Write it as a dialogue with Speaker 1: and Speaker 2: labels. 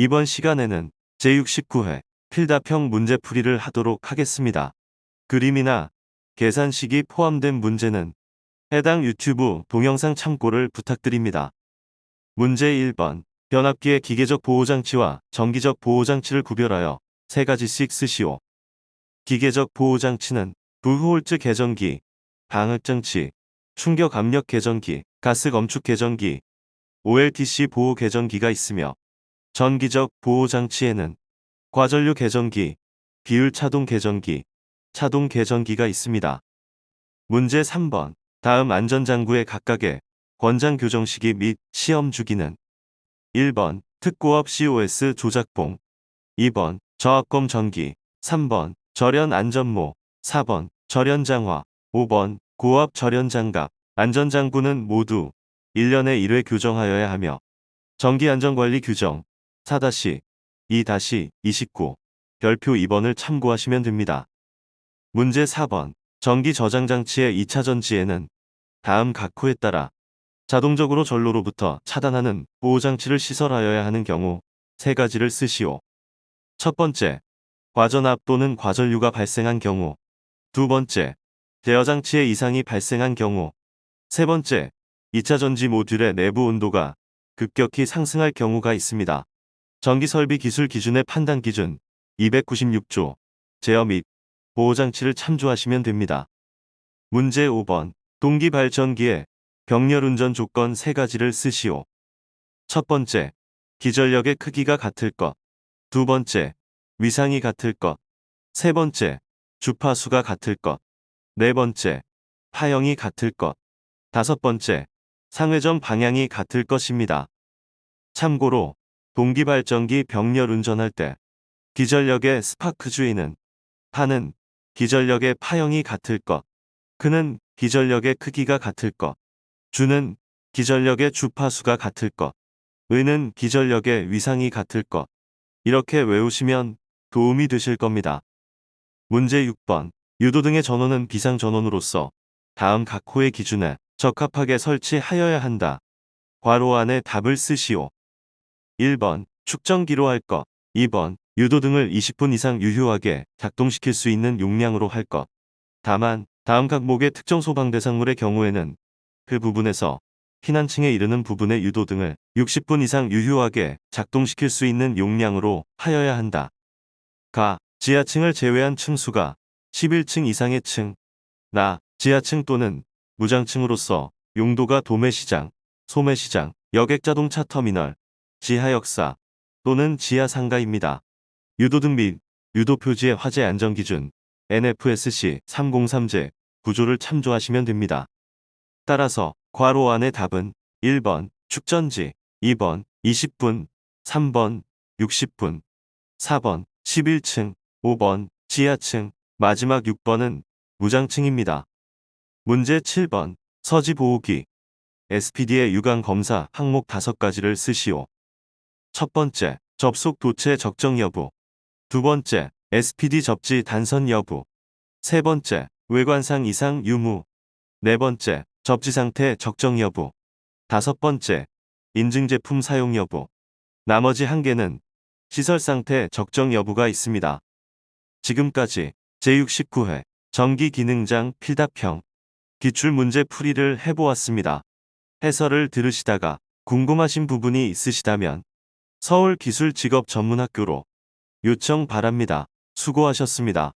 Speaker 1: 이번 시간에는 제69회 필답형 문제풀이를 하도록 하겠습니다. 그림이나 계산식이 포함된 문제는 해당 유튜브 동영상 참고를 부탁드립니다. 문제 1번 변압기의 기계적 보호장치와 정기적 보호장치를 구별하여 세 가지씩 쓰시오. 기계적 보호장치는 불호홀즈 개전기, 방흡장치, 충격 압력 개전기, 가스 검축 개전기, OLTC 보호 개전기가 있으며 전기적 보호장치에는 과전류 개전기, 비율 차동 개전기, 차동 개전기가 있습니다. 문제 3번. 다음 안전장구의 각각의 권장 교정 시기 및 시험 주기는 1번. 특고업 COS 조작봉. 2번. 저압검 전기. 3번. 절연 안전모. 4번. 절연 장화. 5번. 고압 절연 장갑. 안전장구는 모두 1년에 1회 교정하여야 하며 전기안전관리 규정 4-2-29 별표 2번을 참고하시면 됩니다. 문제 4번 전기 저장 장치의 2차 전지에는 다음 각호에 따라 자동적으로 전로로부터 차단하는 보호장치를 시설하여야 하는 경우 세 가지를 쓰시오. 첫 번째, 과전압 또는 과전류가 발생한 경우. 두 번째, 제어장치에 이상이 발생한 경우. 세 번째, 2차 전지 모듈의 내부 온도가 급격히 상승할 경우가 있습니다. 전기설비 기술 기준의 판단 기준 296조 제어 및 보호장치를 참조하시면 됩니다. 문제 5번 동기 발전기에 병렬 운전 조건 세 가지를 쓰시오. 첫 번째, 기전력의 크기가 같을 것. 두 번째, 위상이 같을 것. 세 번째, 주파수가 같을 것. 네 번째, 파형이 같을 것. 다섯 번째, 상회전 방향이 같을 것입니다. 참고로 동기 발전기 병렬 운전할 때 기전력의 스파크 주의는 파는 기전력의 파형이 같을 것, 그는 기전력의 크기가 같을 것, 주는 기전력의 주파수가 같을 것, 의는 기전력의 위상이 같을 것. 이렇게 외우시면 도움이 되실 겁니다. 문제 6번 유도 등의 전원은 비상 전원으로서 다음 각 호의 기준에 적합하게 설치하여야 한다. 괄호 안에 답을 쓰시오. 1번 축전기로 할 것. 2번 유도 등을 20분 이상 유효하게 작동시킬 수 있는 용량으로 할 것. 다만 다음 각목의 특정 소방 대상물의 경우에는 그 부분에서 피난층에 이르는 부분의 유도 등을 60분 이상 유효하게 작동시킬 수 있는 용량으로 하여야 한다. 가 지하층을 제외한 층수가 11층 이상의 층, 나 지하층 또는 무장층으로서 용도가 도매시장, 소매시장, 여객자동차 터미널, 지하 역사 또는 지하 상가입니다. 유도등 및 유도 표지의 화재 안전 기준 NFSC 303제 구조를 참조하시면 됩니다. 따라서 괄호 안의 답은 1번 축전지, 2번 20분, 3번 60분, 4번 11층, 5번 지하층, 마지막 6번은 무장층입니다. 문제 7번 서지 보호기 SPD의 유관 검사 항목 5가지를 쓰시오. 첫 번째, 접속 도체 적정 여부. 두 번째, SPD 접지 단선 여부. 세 번째, 외관상 이상 유무. 네 번째, 접지 상태 적정 여부. 다섯 번째, 인증 제품 사용 여부. 나머지 한 개는 시설 상태 적정 여부가 있습니다. 지금까지 제69회 전기 기능장 필답형 기출 문제 풀이를 해보았습니다. 해설을 들으시다가 궁금하신 부분이 있으시다면 서울기술직업전문학교로 요청 바랍니다. 수고하셨습니다.